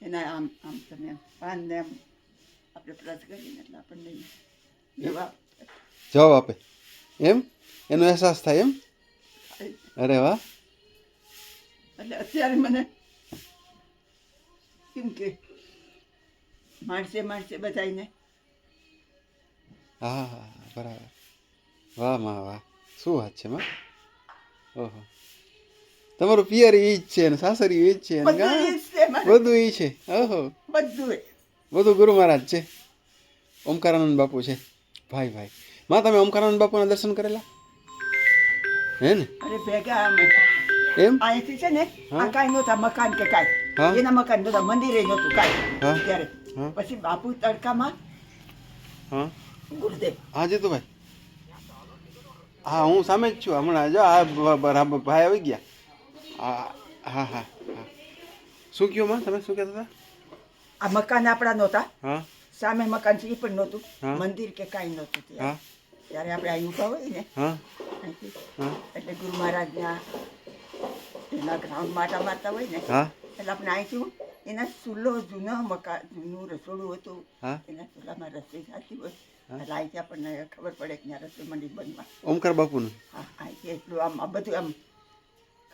એના આમ આમ તમે પાનને આમ આપણે પ્લસ કરીને એટલે આપણને જવાબ જવાબ આપે એમ એનો અહેસાસ થાય એમ અરે વાહ એટલે અત્યારે મને કેમ કે માણસે માણસે બધાને હા હા, બરાબર વાહમાં વાહ શું વાત છે માં ઓહો તમારું પિયર એ જ છે ને સાસરી એ જ છે બધું એ છે ઓહો. બધું બધું ગુરુ મહારાજ છે. ઓમકારાનંદ બાપુ છે. ભાઈ ભાઈ. માં તમે ઓમકારાનંદ બાપુના દર્શન કરેલા? હે ને? અરે ભેગા એમ? અહીંથી છે ને. આ કાંઈ નહોતા મકાન કે. કાંઈ. એના મકાન નહોતા મંદિરે નહોતું. કાંઈ. ત્યારે. પછી બાપુ તડકામાં હા. ગુરુદેવ. હા જીતુભાઈ. હા હું સામે જ છું. હમણાં જો આ ભાઈ આવી ગયા. હા હા હા. હા શું કયો માં? તમે શું કહેતા હતા? આ મકાન આપણા નહોતા. હા. સામે મકાન છે એ પણ નહોતું. મંદિર કે કાંઈ નહોતું હા. ત્યારે આપણે અહીં ઊભા હોય ને એટલે ગુરુ મહારાજના એના ગ્રાઉન્ડ માટા મારતા હોય ને એટલે આપણે અહીંથી એના ચૂલો જૂનો મકાન જૂનું રસોડું હતું. એના ચૂલામાં રસોઈ થતી હોય. એટલે અહીંથી આપણને ખબર પડે કે ત્યાં રસોઈ મંડી બનવા. ઓમકાર બાપુનું? હા અહીંથી એટલું આમ આ બધું આમ.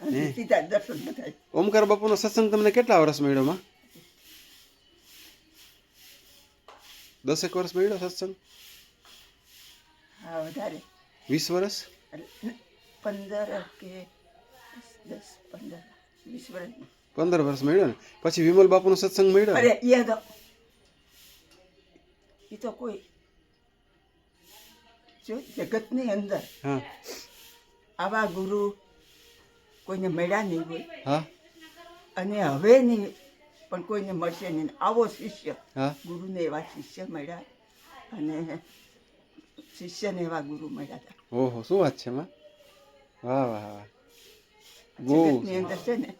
સીધા દર્શન બધા ઓમકાર બાપુનો સત્સંગ તમને કેટલા વર્ષ મળ્યો માં? દસેક વર્ષ મળ્યો સત્સંગ? હા વધારે. વીસ વર્ષ? પંદર કે દસ પંદર વીસ વર્ષ. પંદર વર્ષ મળ્યો ને. પછી વિમલ બાપુનો સત્સંગ મળ્યો અરે એ તો એ તો કોઈ જો જગતની અંદર હા. આવા ગુરુ કોઈને મળ્યા નહીં હોય. હા? અને હવે નહીં પણ કોઈને મળશે નહીં. આવો શિષ્ય. ગુરુને એવા શિષ્ય મળ્યા અને શિષ્યને એવા ગુરુ મળ્યા હતા. ઓહો શું વાત છે માં? વાહ વાહ વાહ. જગતની અંદર છે ને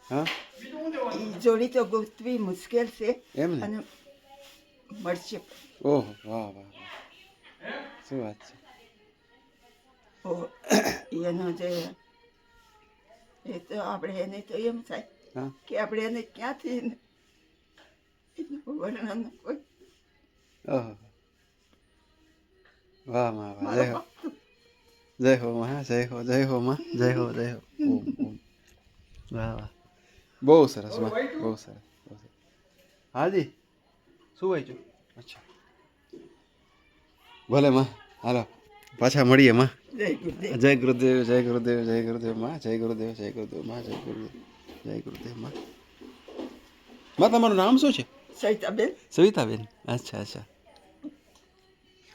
એ જોડી તો ગોતવી મુશ્કેલ છે એમ અને મળશે. ઓહો વાહ વાહ શું વાત છે? એનો જે એ તો આપણે એને તો એમ થાય હા. કે આપણે એને ક્યાંથી વર્ણન કોઈ. ઓહો. વાહમાં વાહ. જય હો. જય હો માં. જય હો જય હો માં. જય હો જય હો. ઓમ ઓમ. વાહ વાહ. બહુ સરસમાં. બહુ સરસ હાજી શું વાંચ્યું અચ્છા. ભલે માં. હાલો. પાછા મળીએ માં. જય ગુરુદેવ. જય ગુરુદેવ જય ગુરુદેવમાં જય ગુરુદેવ જય ગુરુદેવમાં જય ગુરુદેવ જય ગુરુદેવમાં. માં તમારું નામ શું છે? સવિતાબેન. સવિતાબેન. અચ્છા અચ્છા.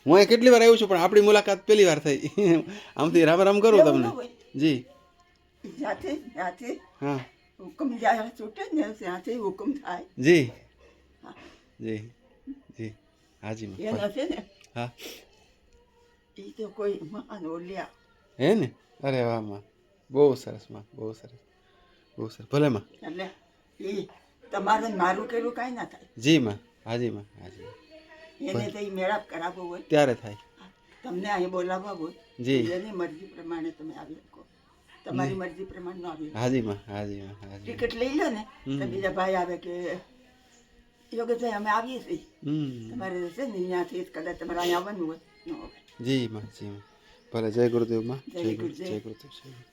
હું અહીં કેટલી વાર આવ્યો છું પણ આપણી મુલાકાત પહેલી વાર થઈ. આમથી રામ રામ કરું તમને. જી. જ્યાંથી જ્યાંથી હા. હુકમ જાય છૂટે ને ત્યાંથી હુકમ થાય. જી. હા. જી. જી. હાજી હા. એ તો કોઈ મહાન ઓલિયા હે ને અરે વાહમાં બહુ સરસમાં બહુ સરસ બહુ સરસ ભલે માં એટલે એ તમારે મારું કેલું કાંઈ ના થાય જી માં હાજી માં હાજી. એને તો મેળાપ કરાવવો હોય ત્યારે થાય તમને અહીં બોલાવવા હોય જી. એની મરજી પ્રમાણે તમે આવી શકો તમારી મરજી પ્રમાણે નો આવી. હાજી માં હાજી માં હાજી ટિકિટ લઈ લો ને તો બીજા ભાઈ આવે કે યોગેશભાઈ અમે આવીએ છીએ તમારે છે ને અહીંયાથી કદાચ તમારે અહીંયા આવવાનું હોય જી માં જી માં ભલે જય ગુરુદેવમાં જય જય ગુરુ ગુરુદેવ. જય ગુરુદેવ જય ગુરુદેવ